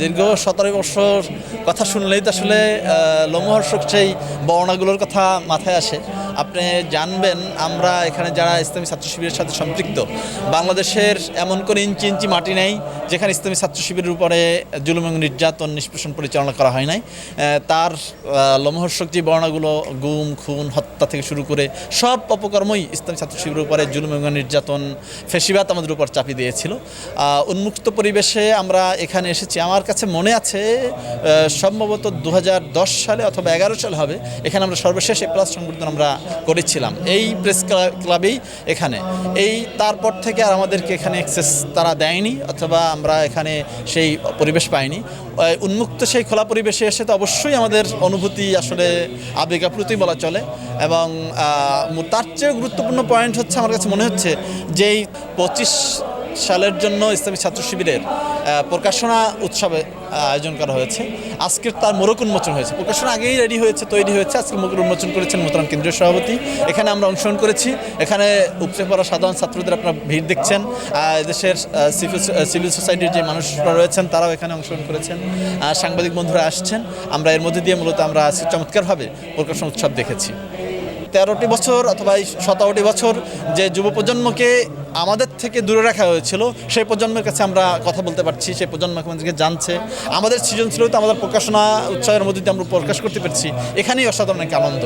দীর্ঘ সতেরো বছর কথা শুনলেই তো আসলে লোমহর্ষক সেই বর্ণাগুলোর কথা মাথায় আসে। আপনি জানবেন, আমরা এখানে যারা ইসলামী ছাত্র শিবিরের সাথে সম্পৃক্ত, বাংলাদেশের এমন কোনো ইঞ্চি ইঞ্চি মাটি নেই যেখানে ইসলামী ছাত্র শিবিরের উপরে জুলুম এবং নির্যাতন নিষ্পেষণ পরিচালনা করা হয় নাই তার লোমহর্ষক যে বর্ণাগুলো, গুম, খুন, হত্যা থেকে শুরু করে সব অপকর্মই ইসলামী ছাত্র শিবিরের উপরে জুলুম এবং নির্যাতন ফেসিবাত আমাদের উপর চাপিয়ে দিয়েছিল। উন্মুক্ত পরিবেশে আমরা এখানে এসেছি। আমার কাছে মনে আছে সম্ভবত দু হাজার দশ সালে অথবা এগারো সালে হবে, এখানে আমরা সর্বশেষ এই প্লাস সংবর্ধন আমরা করেছিলাম। এই প্রেস ক্লাবেই এখানে। এই, তারপর থেকে আর আমাদেরকে এখানে অ্যাক্সেস তারা দেয়নি, অথবা আমরা এখানে সেই পরিবেশ পাইনি। উন্মুক্ত সেই খোলা পরিবেশে এসে তো অবশ্যই আমাদের অনুভূতি আসলে আবেগাপ্রতি বলা চলে এবং তার চেয়েও গুরুত্বপূর্ণ পয়েন্ট হচ্ছে আমার কাছে মনে হচ্ছে যেই পঁচিশ সালের জন্য ইসলামী ছাত্র শিবিরের প্রকাশনা উৎসবে আয়োজন করা হয়েছে। আজকের তার মোড়ক উন্মোচন হয়েছে। প্রকাশনা আগেই রেডি হয়েছে, তৈরি হয়েছে। আজকে মোড়ক উন্মোচন করেছেন মোহতারাম কেন্দ্রীয় সভাপতি। এখানে আমরা অংশগ্রহণ করেছি। এখানে উপচে পড়া সাধারণ ছাত্রদের আপনারা ভিড় দেখছেন। দেশের সিভিল সোসাইটির যে মানুষরা রয়েছেন, তারাও এখানে অংশগ্রহণ করেছেন। সাংবাদিক বন্ধুরা আসছেন। আমরা এর মধ্যে দিয়ে মূলত আমরা চমৎকারভাবে প্রকাশনা উৎসব দেখেছি। তেরোটি বছর অথবা সতেরোটি বছর যে যুব প্রজন্মকে আমাদের থেকে দূরে রাখা হয়েছিল, সেই প্রজন্মের কাছে আমরা কথা বলতে পারছি, সেই প্রজন্ম আমাদেরকে জানছে। আমাদের সৃজনশীলতা, আমাদের প্রকাশনা উৎসবের মধ্যে দিয়ে আমরা প্রকাশ করতে পারছি। এখানেই অসাধারণ এক আনন্দ।